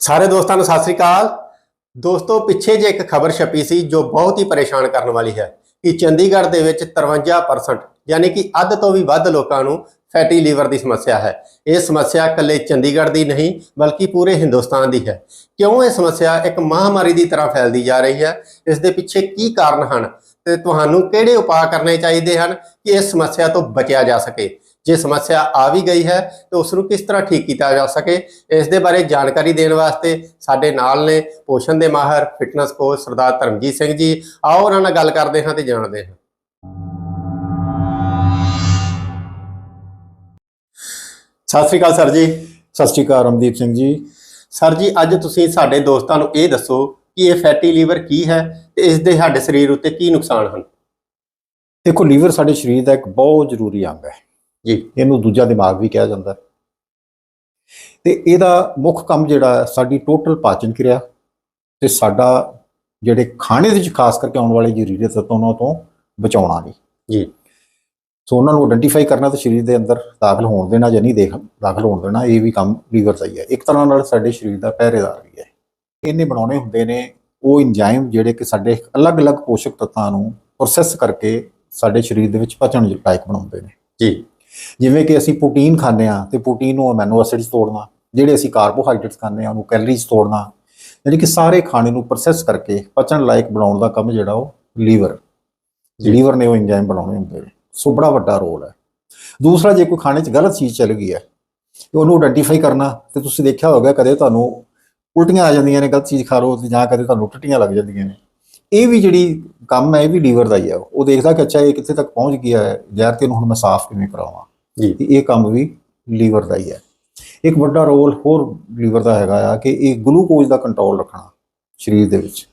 ਸਾਰੇ ਦੋਸਤਾਂ ਨੂੰ ਸਤਿ ਸ੍ਰੀ ਅਕਾਲ। ਦੋਸਤੋ, ਪਿੱਛੇ ਜੇ ਇੱਕ ਖਬਰ ਛਪੀ ਸੀ ਜੋ ਬਹੁਤ ਹੀ ਪਰੇਸ਼ਾਨ ਕਰਨ ਵਾਲੀ ਹੈ ਕਿ ਚੰਡੀਗੜ੍ਹ ਦੇ ਵਿੱਚ 53% ਯਾਨੀ ਕਿ ਅੱਧ ਤੋਂ ਵੀ ਵੱਧ ਲੋਕਾਂ ਨੂੰ ਫੈਟੀ ਲੀਵਰ ਦੀ ਸਮੱਸਿਆ ਹੈ। ਇਹ ਸਮੱਸਿਆ ਇਕੱਲੇ ਚੰਡੀਗੜ੍ਹ ਦੀ ਨਹੀਂ, ਬਲਕਿ ਪੂਰੇ ਹਿੰਦੁਸਤਾਨ ਦੀ ਹੈ। ਕਿਉਂ ਇਹ ਸਮੱਸਿਆ ਇੱਕ ਮਹਾਮਾਰੀ ਦੀ ਤਰ੍ਹਾਂ ਫੈਲਦੀ ਜਾ ਰਹੀ ਹੈ? ਇਸ ਦੇ ਪਿੱਛੇ ਕੀ ਕਾਰਨ ਹਨ? ਤੇ ਤੁਹਾਨੂੰ ਕਿਹੜੇ ਉਪਾਅ ਕਰਨੇ ਚਾਹੀਦੇ ਹਨ ਕਿ ਇਸ ਸਮੱਸਿਆ ਤੋਂ ਬਚਿਆ ਜਾ ਸਕੇ? ਜੇ ਸਮੱਸਿਆ ਆ ਵੀ ਗਈ ਹੈ ਤਾਂ ਉਸ ਨੂੰ ਕਿਸ ਤਰ੍ਹਾਂ ਠੀਕ ਕੀਤਾ ਜਾ ਸਕੇ ਇਸ ਦੇ ਬਾਰੇ ਜਾਣਕਾਰੀ ਦੇਣ ਵਾਸਤੇ ਸਾਡੇ ਨਾਲ ਨੇ ਪੋਸ਼ਣ ਦੇ ਮਾਹਰ ਫਿਟਨੈਸ ਕੋਚ ਸਰਦਾਰ ਧਰਮਜੀਤ ਸਿੰਘ ਜੀ। ਆਓ ਉਹਨਾਂ ਨਾਲ ਗੱਲ ਕਰਦੇ ਹਾਂ ਤੇ ਜਾਣਦੇ ਹਾਂ। ਸਤਿ ਸ੍ਰੀ ਅਕਾਲ ਸਰ ਜੀ। ਸਤਿ ਸ਼੍ਰੀ ਅਕਾਲ ਰਮਦੀਪ ਸਿੰਘ ਜੀ। ਸਰ ਜੀ ਅੱਜ ਤੁਸੀਂ ਸਾਡੇ ਦੋਸਤਾਂ ਨੂੰ ਇਹ ਦੱਸੋ ਕਿ ਇਹ ਫੈਟੀ ਲੀਵਰ ਕੀ ਹੈ ਤੇ ਇਸ ਦੇ ਸਾਡੇ ਸਰੀਰ ਉੱਤੇ ਕੀ ਨੁਕਸਾਨ ਹਨ? ਦੇਖੋ ਲੀਵਰ ਸਾਡੇ ਸਰੀਰ ਦਾ ਇੱਕ ਬਹੁਤ ਜ਼ਰੂਰੀ ਅੰਗ ਹੈ। ਜੀ। ਇਹਨੂੰ ਦੂਜਾ ਦਿਮਾਗ ਵੀ ਕਿਹਾ ਜਾਂਦਾ। ਤੇ ਇਹਦਾ ਮੁੱਖ ਕੰਮ ਜਿਹੜਾ ਸਾਡੀ ਟੋਟਲ ਪਾਚਨ ਕਿਰਿਆ ਤੇ ਸਾਡਾ ਜਿਹੜੇ ਖਾਣੇ ਦੇ ਵਿੱਚ ਖਾਸ ਕਰਕੇ ਆਉਣ ਵਾਲੇ ਜ਼ਹਿਰੀਲੇ ਤੱਤਾਂ ਉਹਨਾਂ ਤੋਂ ਬਚਾਉਣਾ ਨਹੀਂ ਜੀ। ਸੋ ਉਹਨਾਂ ਨੂੰ ਆਇਡੈਂਟੀਫਾਈ ਕਰਨਾ ਤੇ ਸਰੀਰ ਦੇ ਅੰਦਰ ਦਾਖਲ ਹੋਣ ਦੇਣਾ ਜਾਂ ਨਹੀਂ ਦੇਖ ਦਾਖਲ ਹੋਣ ਦੇਣਾ ਇਹ ਵੀ ਕੰਮ ਲੀਵਰ ਦਾ ਹੀ। ਹੈ ਇੱਕ ਤਰ੍ਹਾਂ ਨਾਲ ਸਾਡੇ ਸਰੀਰ ਦਾ ਪਹਿਰੇਦਾਰ ਵੀ ਹੈ। ਇਹਨੇ ਬਣਾਉਣੇ ਹੁੰਦੇ ਨੇ ਉਹ ਇੰਜ਼ਾਈਮ ਜਿਹੜੇ ਕਿ ਸਾਡੇ ਅਲੱਗ-ਅਲੱਗ ਪੋਸ਼ਕ ਤੱਤਾਂ ਨੂੰ ਪ੍ਰੋਸੈਸ ਕਰਕੇ ਸਾਡੇ ਸਰੀਰ ਦੇ ਵਿੱਚ ਪਚਣ ਲਾਇਕ ਬਣਾਉਂਦੇ ਨੇ। ਜੀ। ਜਿਵੇਂ ਕਿ ਅਸੀਂ ਪ੍ਰੋਟੀਨ ਖਾਂਦੇ ਆ ਤੇ ਪ੍ਰੋਟੀਨ ਨੂੰ ਅਮੀਨੋ ਐਸਿਡਸ ਤੋੜਨਾ ਜਿਹੜੇ ਅਸੀਂ ਕਾਰਬੋਹਾਈਡਰੇਟਸ ਖਾਂਦੇ ਆ ਉਹਨੂੰ ਕੈਲਰੀਜ਼ ਤੋੜਨਾ ਯਾਨੀ ਕਿ ਸਾਰੇ ਖਾਣੇ ਨੂੰ ਪ੍ਰੋਸੈਸ ਕਰਕੇ ਪਚਣ ਲਾਇਕ ਬਣਾਉਣ ਦਾ ਕੰਮ ਜਿਹੜਾ ਉਹ ਲੀਵਰ। ਲੀਵਰ ਨੇ ਉਹ ਇੰਜ਼ਾਈਮ ਬਣਾਉਣੇ ਹੁੰਦੇ ਨੇ। ਸੋ ਬੜਾ ਵੱਡਾ ਰੋਲ ਹੈ। ਦੂਸਰਾ ਜੇ ਕੋਈ ਖਾਣੇ 'ਚ ਗਲਤ ਚੀਜ਼ ਚੱਲ ਗਈ ਹੈ ਤੇ ਉਹਨੂੰ ਆਇਡੈਂਟੀਫਾਈ ਕਰਨਾ ਤੇ ਤੁਸੀਂ ਦੇਖਿਆ ਹੋਵੇਗਾ ਕਦੇ ਤੁਹਾਨੂੰ ਉਲਟੀਆਂ ਆ ਜਾਂਦੀਆਂ ਨੇ ਗਲਤ ਚੀਜ਼ ਖਾ ਲਓ ਤੇ ਜਾਂ ਕਦੇ ਤੁਹਾਨੂੰ ਟੱਟੀਆਂ ਲੱਗ ਜਾਂਦੀਆਂ ਨੇ। ਇਹ ਵੀ ਜਿਹੜੀ ਕੰਮ ਹੈ ਇਹ ਵੀ ਲੀਵਰ ਦਾ ਹੀ ਹੈ। ਉਹ ਦੇਖਦਾ ਕਿ ਅੱਛਾ ਇਹ ਕਿੱਥੇ ਤੱਕ ਪਹੁੰਚ ਗਿਆ ਹੈ। ਜ਼ਹਿਰ ਤੇ ਇਹਨੂੰ ਹੁਣ ਮੈਂ ਸਾਫ਼ ਕਿਵੇਂ ਕਰਾਵਾਂ? ਜੀ। ਇਹ ਕੰਮ ਵੀ ਲੀਵਰ ਦਾ ਹੀ ਹੈ। ਇੱਕ ਵੱਡਾ ਰੋਲ ਹੋਰ ਲੀਵਰ ਦਾ ਹੈਗਾ ਆ ਕਿ ਇਹ ਗਲੂਕੋਜ਼ ਦਾ ਕੰਟਰੋਲ ਰੱਖਣਾ ਸਰੀਰ ਦੇ ਵਿੱਚ।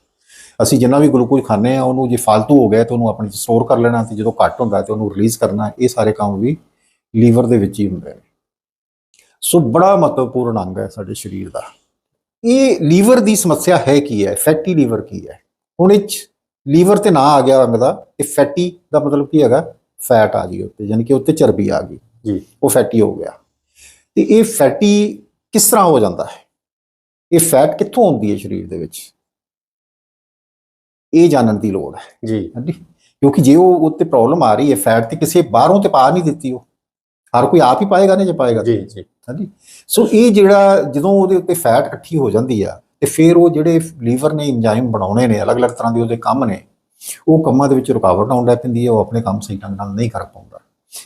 ਅਸੀਂ ਜਿੰਨਾ ਵੀ ਗਲੂਕੋਜ਼ ਖਾਂਦੇ ਆ ਉਹਨੂੰ ਜੇ ਫालतू ਹੋ ਗਿਆ ਤੇ ਉਹਨੂੰ ਆਪਣੇ ਚ ਸਟੋਰ ਕਰ ਲੈਣਾ ਤੇ ਜਦੋਂ ਘੱਟ ਹੁੰਦਾ ਤੇ ਉਹਨੂੰ ਰਿਲੀਜ਼ ਕਰਨਾ ਇਹ ਸਾਰੇ ਕੰਮ ਵੀ ਲੀਵਰ ਦੇ ਵਿੱਚ ਹੀ ਹੁੰਦੇ ਨੇ। ਸੋ ਬੜਾ ਮਹੱਤਵਪੂਰਨ ਅੰਗ ਹੈ ਸਾਡੇ ਸਰੀਰ ਦਾ। ਇਹ ਲੀਵਰ ਦੀ ਸਮੱਸਿਆ ਹੈ ਕੀ ਹੈ? ਫੈਟੀ ਲੀਵਰ ਕੀ ਹੈ? ਹੁਣ ਇਹ ਲੀਵਰ ਤੇ ਨਾ ਆ ਗਿਆ ਅੰਗ ਦਾ ਇਹ ਫੈਟੀ ਦਾ ਮਤਲਬ ਕੀ ਹੈਗਾ? ਫੈਟ ਆ ਗਈ ਉੱਤੇ ਯਾਨੀ ਕਿ ਉੱਤੇ ਚਰਬੀ ਆ ਗਈ। ਜੀ। ਉਹ ਫੈਟੀ ਹੋ ਗਿਆ। ਤੇ ਇਹ ਫੈਟੀ ਕਿਸ ਤਰ੍ਹਾਂ ਹੋ ਜਾਂਦਾ ਹੈ? ਇਹ ਫੈਟ ਕਿੱਥੋਂ ਆਉਂਦੀ ਹੈ ਸਰੀਰ ਦੇ ਵਿੱਚ? ਇਹ ਜਾਣਨ ਦੀ ਲੋੜ ਹੈ। ਜੀ। ਹਾਂਜੀ। ਕਿਉਂਕਿ ਜੇ ਉਹ ਉੱਤੇ ਪ੍ਰੋਬਲਮ ਆ ਰਹੀ ਹੈ ਫੈਟ ਤੇ ਕਿਸੇ ਬਾਹਰੋਂ ਤੇ ਪਾ ਨਹੀਂ ਦਿੱਤੀ ਉਹ। ਹਰ ਕੋਈ ਆਪ ਹੀ ਪਾਏਗਾ ਨਾ ਜੇ ਪਾਏਗਾ। ਜੀ ਜੀ। ਹਾਂਜੀ। ਸੋ ਇਹ ਜਿਹੜਾ ਜਦੋਂ ਉਹਦੇ ਉੱਤੇ ਫੈਟ ਇਕੱਠੀ ਹੋ ਜਾਂਦੀ ਆ ਤੇ ਫਿਰ ਉਹ ਜਿਹੜੇ ਲੀਵਰ ਨੇ, ਇੰਜ਼ਾਈਮ ਬਣਾਉਣੇ ਨੇ, ਅਲੱਗ-ਅਲੱਗ ਤਰ੍ਹਾਂ ਦੇ ਉਹਦੇ ਕੰਮ ਨੇ, ਉਹ ਕੰਮਾਂ ਦੇ ਵਿੱਚ ਰੁਕਾਵਟ ਆਉਣ ਲੱਗ ਪੈਂਦੀ ਹੈ, ਉਹ ਆਪਣੇ ਕੰਮ ਸਹੀ ਢੰਗ ਨਾਲ ਨਹੀਂ ਕਰ ਪਾਉਂਦਾ।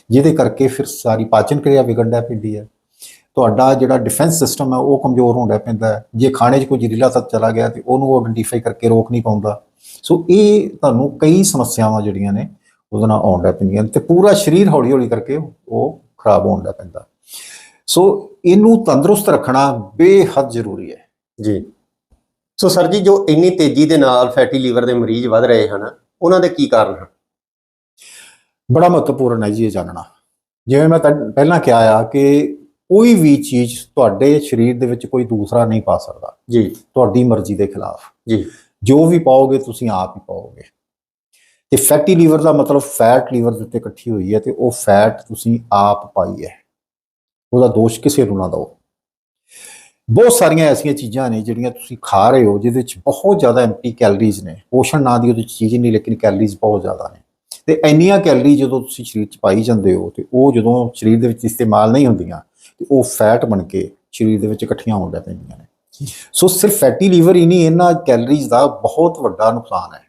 ਜਿਹਦੇ ਕਰਕੇ ਫਿਰ ਸਾਰੀ ਪਾਚਨ ਕਿਰਿਆ ਵਿਗੜਨ ਲੱਗ ਪੈਂਦੀ ਹੈ। ਤੁਹਾਡਾ ਜਿਹੜਾ ਡਿਫੈਂਸ ਸਿਸਟਮ ਹੈ, ਉਹ ਕਮਜ਼ੋਰ ਹੋਣ ਲੱਗ ਪੈਂਦਾ ਜੇ ਖਾਣੇ 'ਚ ਕੋਈ ਜ਼ਹਿਰੀਲਾ ਤੱਤ ਚਲਾ ਗਿਆ ਤੇ ਉਹਨੂੰ ਆਇਡੈਂਟੀਫਾਈ ਕਰਕੇ ਰੋਕ ਨਹੀਂ ਪਾਉਂਦਾ। ਸੋ ਇਹ ਤੁਹਾਨੂੰ ਕਈ ਸਮੱਸਿਆਵਾਂ ਜਿਹੜੀਆਂ ਨੇ, ਉਹਦੇ ਨਾਲ ਆਉਣ ਲੱਗ ਪੈਂਦੀਆਂ ਨੇ ਤੇ ਪੂਰਾ ਸਰੀਰ ਹੌਲੀ-ਹੌਲੀ ਕਰਕੇ ਉਹ ਖਰਾਬ ਹੋਣ ਲੱਗ ਪੈਂਦਾ। ਸੋ ਇਹਨੂੰ ਤੰਦਰੁਸਤ ਰੱਖਣਾ ਬੇਹੱਦ ਜ਼ਰੂਰੀ ਹੈ। ਜੀ। ਸੋ ਸਰ ਜੀ ਜੋ ਇੰਨੀ ਤੇਜ਼ੀ ਦੇ ਨਾਲ ਫੈਟੀ ਲੀਵਰ ਦੇ ਮਰੀਜ਼ ਵੱਧ ਰਹੇ ਹਨ ਉਹਨਾਂ ਦੇ ਕੀ ਕਾਰਨ ਹਨ? ਬੜਾ ਮਹੱਤਵਪੂਰਨ ਹੈ ਜੀ ਇਹ ਜਾਣਨਾ ਜਿਵੇਂ ਮੈਂ ਪਹਿਲਾਂ ਕਿਹਾ ਆ ਕਿ ਕੋਈ ਵੀ ਚੀਜ਼ ਤੁਹਾਡੇ ਸਰੀਰ ਦੇ ਵਿੱਚ ਕੋਈ ਦੂਸਰਾ ਨਹੀਂ ਪਾ ਸਕਦਾ। ਜੀ। ਤੁਹਾਡੀ ਮਰਜ਼ੀ ਦੇ ਖਿਲਾਫ। ਜੀ। ਜੋ ਵੀ ਪਾਓਗੇ ਤੁਸੀਂ ਆਪ ਹੀ ਪਾਓਗੇ। ਤੇ ਫੈਟੀ ਲੀਵਰ ਦਾ ਮਤਲਬ ਫੈਟ ਲੀਵਰ ਦੇ ਉੱਤੇ ਇਕੱਠੀ ਹੋਈ ਹੈ ਤੇ ਉਹ ਫੈਟ ਤੁਸੀਂ ਆਪ ਪਾਈ ਹੈ। ਉਹਦਾ ਦੋਸ਼ ਕਿਸੇ ਨੂੰ ਨਾ ਦਿਓ। ਬਹੁਤ ਸਾਰੀਆਂ ਐਸੀਆਂ ਚੀਜ਼ਾਂ ਨੇ ਜਿਹੜੀਆਂ ਤੁਸੀਂ ਖਾ ਰਹੇ ਹੋ, ਜਿਹਦੇ ਵਿੱਚ ਬਹੁਤ ਜ਼ਿਆਦਾ ਐਮਪੀ ਕੈਲਰੀਜ਼ ਨੇ। ਪੋਸ਼ਣ ਨਾਂ ਦੀ ਉਹਦੇ ਵਿੱਚ ਚੀਜ਼ ਨਹੀਂ, ਲੇਕਿਨ ਕੈਲਰੀਜ਼ ਬਹੁਤ ਜ਼ਿਆਦਾ ਨੇ। ਤੇ ਇੰਨੀਆਂ ਕੈਲਰੀ ਜਦੋਂ ਤੁਸੀਂ ਸਰੀਰ 'ਚ ਪਾਈ ਜਾਂਦੇ ਹੋ, ਤੇ ਉਹ ਜਦੋਂ ਸਰੀਰ ਦੇ ਵਿੱਚ ਇਸਤੇਮਾਲ ਨਹੀਂ ਹੁੰਦੀਆਂ, ਤੇ ਉਹ ਫੈਟ ਬਣ ਕੇ ਸਰੀਰ ਦੇ ਵਿੱਚ ਇਕੱਠੀਆਂ ਹੋਣ ਲੱਗ ਪੈਂਦੀਆਂ ਨੇ। ਸੋ ਸਿਰਫ ਫੈਟੀ ਲੀਵਰ ਹੀ ਨਹੀਂ, ਇਹਨਾਂ ਕੈਲਰੀਜ਼ ਦਾ ਬਹੁਤ ਵੱਡਾ ਨੁਕਸਾਨ ਹੈ।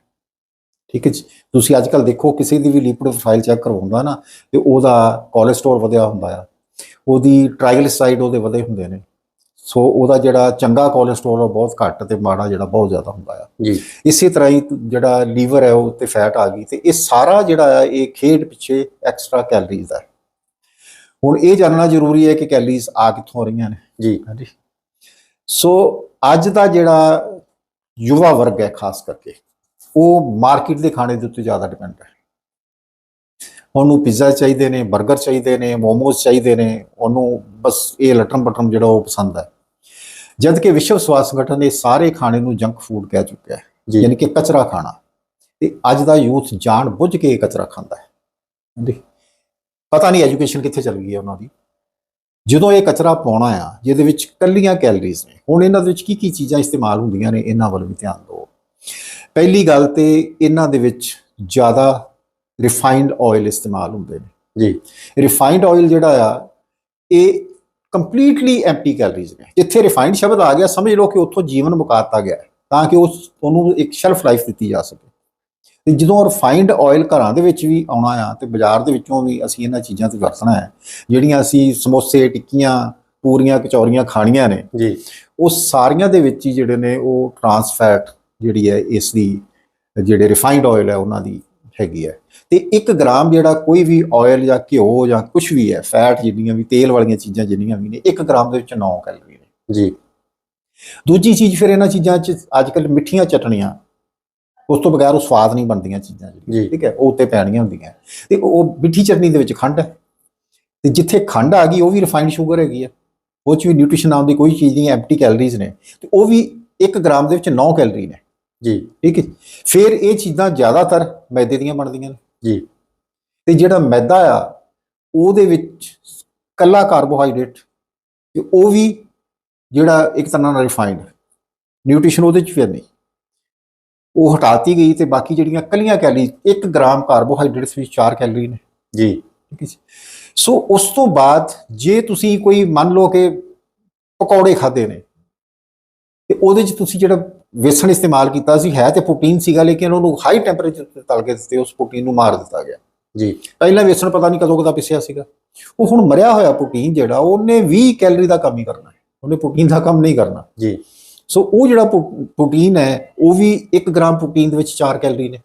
ਠੀਕ ਹੈ ਜੀ? ਤੁਸੀਂ ਅੱਜ ਕੱਲ ਦੇਖੋ, ਕਿਸੇ ਦੀ ਵੀ ਲਿਪਿਡ ਪ੍ਰੋਫਾਈਲ ਚੈੱਕ ਕਰਵਾਉਂਦਾ ਨਾ, ਤੇ ਉਹਦਾ ਕੋਲੇਸਟ੍ਰੋਲ ਵਧਿਆ ਹੁੰਦਾ ਆ। ਉਹਦੀ ਟ੍ਰਾਈਗਲਿਸਰਾਈਡ ਉਹਦੇ ਵਧੇ ਹੁੰਦੇ ਨੇ। ਸੋ ਉਹਦਾ ਜਿਹੜਾ ਚੰਗਾ ਕੋਲੇਸਟ੍ਰੋਲ ਉਹ ਬਹੁਤ ਘੱਟ ਤੇ ਮਾੜਾ ਜਿਹੜਾ ਬਹੁਤ ਜ਼ਿਆਦਾ ਹੁੰਦਾ ਆ। ਜੀ। ਇਸੇ ਤਰ੍ਹਾਂ ਹੀ ਜਿਹੜਾ ਲੀਵਰ ਹੈ ਉਹ ਤੇ ਫੈਟ ਆ ਗਈ ਤੇ ਇਹ ਸਾਰਾ ਜਿਹੜਾ ਆ ਇਹ ਖੇਡ ਪਿੱਛੇ ਐਕਸਟਰਾ ਕੈਲਰੀਜ਼ ਹੈ ਹੁਣ ਇਹ ਜਾਣਨਾ ਜ਼ਰੂਰੀ ਹੈ ਕਿ ਕੈਲਰੀਜ਼ ਆ ਕਿੱਥੋਂ ਰਹੀਆਂ ਨੇ। ਜੀ। ਹਾਂਜੀ। ਸੋ ਅੱਜ ਦਾ ਜਿਹੜਾ ਯੁਵਾ ਵਰਗ ਹੈ ਖਾਸ ਕਰਕੇ ਉਹ ਮਾਰਕੀਟ ਦੇ ਖਾਣੇ ਦੇ ਉੱਤੇ ਜ਼ਿਆਦਾ ਡਿਪੈਂਡ ਹੈ। ਉਹਨੂੰ ਪੀਜ਼ਾ ਚਾਹੀਦੇ ਨੇ 버ਗਰ ਚਾਹੀਦੇ ਨੇ ਮੋਮੋਸ ਚਾਹੀਦੇ ਨੇ ਉਹਨੂੰ ਬਸ ਇਹ ਲਟਰਮ ਪਟਰਮ ਜਿਹੜਾ ਉਹ ਪਸੰਦ ਹੈ। ਜਦ ਕਿ ਵਿਸ਼ਵ ਸਵਾਸਥ ਸੰਗਠਨ ਇਹ ਸਾਰੇ ਖਾਣੇ ਨੂੰ ਜੰਕ ਫੂਡ ਕਹਿ ਚੁੱਕਿਆ ਹੈ ਯਾਨੀ ਕਿ ਕਚਰਾ ਖਾਣਾ। ਤੇ ਅੱਜ ਦਾ ਯੂਥ ਜਾਣ ਬੁੱਝ ਕੇ ਕਚਰਾ ਖਾਂਦਾ ਹੈ। ਹਾਂਜੀ। ਪਤਾ ਨਹੀਂ ਐਜੂਕੇਸ਼ਨ ਕਿੱਥੇ ਚਲ ਗਈ ਹੈ ਉਹਨਾਂ ਦੀ। ਜਦੋਂ ਇਹ ਕਚਰਾ ਪਾਉਣਾ ਆ ਜਿਹਦੇ ਵਿੱਚ ਕੱਲੀਆਂ ਕੈਲਰੀਜ਼ ਨੇ ਹੁਣ ਇਹਨਾਂ ਦੇ ਵਿੱਚ ਕੀ ਕੀ ਚੀਜ਼ਾਂ ਇਸਤੇਮਾਲ ਹੁੰਦੀਆਂ ਨੇ ਇਹਨਾਂ ਵੱਲ ਵੀ ਧਿਆਨ ਦਿਓ। ਪਹਿਲੀ ਗੱਲ ਤੇ ਇਹਨਾਂ ਦੇ ਵਿੱਚ ਜ਼ਿਆਦਾ ਰਿਫਾਈਨਡ ਆਇਲ ਇਸਤੇਮਾਲ ਹੁੰਦੇ ਨੇ। ਜੀ। ਰਿਫਾਈਨਡ ਆਇਲ ਜਿਹੜਾ ਆ ਇਹ ਕੰਪਲੀਟਲੀ ਐਮਪਟੀ ਕੈਲਰੀਜ਼ ਨੇ। ਜਿੱਥੇ ਰਿਫਾਈਨਡ ਸ਼ਬਦ ਆ ਗਿਆ ਸਮਝ ਲਓ ਕਿ ਉੱਥੋਂ ਜੀਵਨ ਮੁਕਾਤਾ ਗਿਆ ਤਾਂ ਕਿ ਉਸ ਉਹਨੂੰ ਇੱਕ ਸ਼ੈਲਫ ਲਾਈਫ ਦਿੱਤੀ ਜਾ ਸਕੇ। ਤੇ ਜਦੋਂ ਰਿਫਾਈਨਡ ਆਇਲ ਘਰਾਂ ਦੇ ਵਿੱਚ ਵੀ ਆਉਣਾ ਆ ਤੇ ਬਾਜ਼ਾਰ ਦੇ ਵਿੱਚੋਂ ਵੀ ਅਸੀਂ ਇਹਨਾਂ ਚੀਜ਼ਾਂ ਤੇ ਵਰਤਣਾ ਹੈ ਜਿਹੜੀਆਂ ਅਸੀਂ ਸਮੋਸੇ ਟਿੱਕੀਆਂ ਪੂਰੀਆਂ ਕਚੌਰੀਆਂ ਖਾਣੀਆਂ ਨੇ ਜੀ। ਉਹ ਸਾਰੀਆਂ ਦੇ ਵਿੱਚ ਹੀ ਜਿਹੜੇ ਨੇ ਉਹ ਟਰਾਂਸ ਫੈਟ ਜਿਹੜੀ ਹੈ ਇਸ ਦੀ ਜਿਹੜੇ ਰਿਫਾਈਨਡ ਆਇਲ ਹੈ ਉਹਨਾਂ ਦੀ ਹੈਗੀ ਹੈ। ਤੇ 1 ਗ੍ਰਾਮ ਜਿਹੜਾ ਕੋਈ ਵੀ ਆਇਲ ਜਾਂ ਘਿਓ ਜਾਂ ਕੁਝ ਵੀ ਹੈ ਫੈਟ ਜਿੰਨੀਆਂ ਵੀ ਤੇਲ ਵਾਲੀਆਂ ਚੀਜ਼ਾਂ ਜਿੰਨੀਆਂ ਵੀ ਨੇ 1 ਗ੍ਰਾਮ ਦੇ ਵਿੱਚ 9 ਕੈਲਰੀ ਨੇ। ਜੀ। ਦੂਜੀ ਚੀਜ਼ ਫਿਰ ਇਹਨਾਂ ਚੀਜ਼ਾਂ 'ਚ ਅੱਜ ਕੱਲ ਮਿੱਠੀਆਂ ਚਟਣੀਆਂ ਉਸ ਤੋਂ ਬਗੈਰ ਉਹ ਸਵਾਦ ਨਹੀਂ ਬਣਦੀਆਂ ਚੀਜ਼ਾਂ ਜਿਹੜੀਆਂ। ਜੀ। ਠੀਕ ਹੈ ਉਹ ਉੱਤੇ ਪੈਣੀਆਂ ਹੁੰਦੀਆਂ। ਤੇ ਉਹ ਮਿੱਠੀ ਚਟਨੀ ਦੇ ਵਿੱਚ ਖੰਡ ਹੈ। ਤੇ ਜਿੱਥੇ ਖੰਡ ਆ ਗਈ ਉਹ ਵੀ ਰਿਫਾਈਨਡ ਸ਼ੂਗਰ ਹੈਗੀ ਆ ਉਹ 'ਚ ਵੀ ਨਿਊਟ੍ਰੀਸ਼ਨ ਨਾਮ ਦੀ ਕੋਈ ਚੀਜ਼ ਨਹੀਂ ਐਮਪਟੀ ਕੈਲਰੀਜ਼ ਨੇ। ਤੇ ਉਹ ਵੀ 1 ਗ੍ਰਾਮ ਦੇ ਵਿੱਚ 9 ਕੈਲਰੀ ਨੇ। ਜੀ। ਠੀਕ ਹੈ ਫਿਰ ਇਹ ਚੀਜ਼ਾਂ ਜ਼ਿਆਦਾਤਰ ਮੈਦੇ ਦੀਆਂ ਬਣਦੀਆਂ ਨੇ। ਜੀ। ਤੇ ਜਿਹੜਾ ਮੈਦਾ ਆ ਉਹਦੇ ਵਿੱਚ ਕੱਲਾ ਕਾਰਬੋਹਾਈਡਰੇਟ ਤੇ ਉਹ ਵੀ ਜਿਹੜਾ ਇੱਕ ਤਰ੍ਹਾਂ ਨਾਲ ਰਿਫਾਈਨਡ ਨਿਊਟ੍ਰੀਸ਼ਨ ਉਹਦੇ ਚ ਫਿਰ ਨਹੀਂ। ਉਹ ਹਟਾਤੀ ਗਈ ਤੇ ਬਾਕੀ ਜਿਹੜੀਆਂ ਕੱਲੀਆਂ ਕੈਲਰੀ 1 ਗ੍ਰਾਮ ਕਾਰਬੋਹਾਈਡਰੇਟਸ ਵਿੱਚ 4 ਕੈਲਰੀ ਨੇ। ਜੀ। ਠੀਕ ਹੈ। ਸੋ ਉਸ ਤੋਂ ਬਾਅਦ ਜੇ ਤੁਸੀਂ ਕੋਈ ਮੰਨ ਲਓ ਕਿ ਪਕੌੜੇ ਖਾਦੇ ਨੇ ਤੇ ਉਹਦੇ ਚ ਤੁਸੀਂ ਜਿਹੜਾ ਵੇਸਣ ਇਸਤੇਮਾਲ ਕੀਤਾ ਸੀ ਹੈ ਤੇ ਪ੍ਰੋਟੀਨ ਸੀਗਾ ਲੇਕਿਨ ਉਹਨੂੰ ਹਾਈ ਟੈਂਪਰੇਚਰ ਤੇ ਤਲ ਕੇ ਤੇ ਉਸ ਪ੍ਰੋਟੀਨ ਨੂੰ ਮਾਰ ਦਿੱਤਾ ਗਿਆ। ਜੀ। ਪਹਿਲਾਂ ਵੇਸਣ ਪਤਾ ਨਹੀਂ ਕਦੋਂ ਕਦਾ ਪਿਸਿਆ ਸੀਗਾ। ਉਹ ਹੁਣ ਮਰਿਆ ਹੋਇਆ ਪ੍ਰੋਟੀਨ ਜਿਹੜਾ ਉਹਨੇ 20 ਕੈਲਰੀ ਦਾ ਕੰਮ ਹੀ ਕਰਨਾ ਹੈ। ਉਹਨੇ ਪ੍ਰੋਟੀਨ ਦਾ ਕੰਮ ਨਹੀਂ ਕਰਨਾ। ਜੀ। ਸੋ ਉਹ ਜਿਹੜਾ ਪ੍ਰੋ- ਪ੍ਰੋਟੀਨ ਹੈ ਉਹ ਵੀ 1 ਗ੍ਰਾਮ ਪ੍ਰੋਟੀਨ ਦੇ ਵਿੱਚ 4 ਕੈਲਰੀ ਨੇ।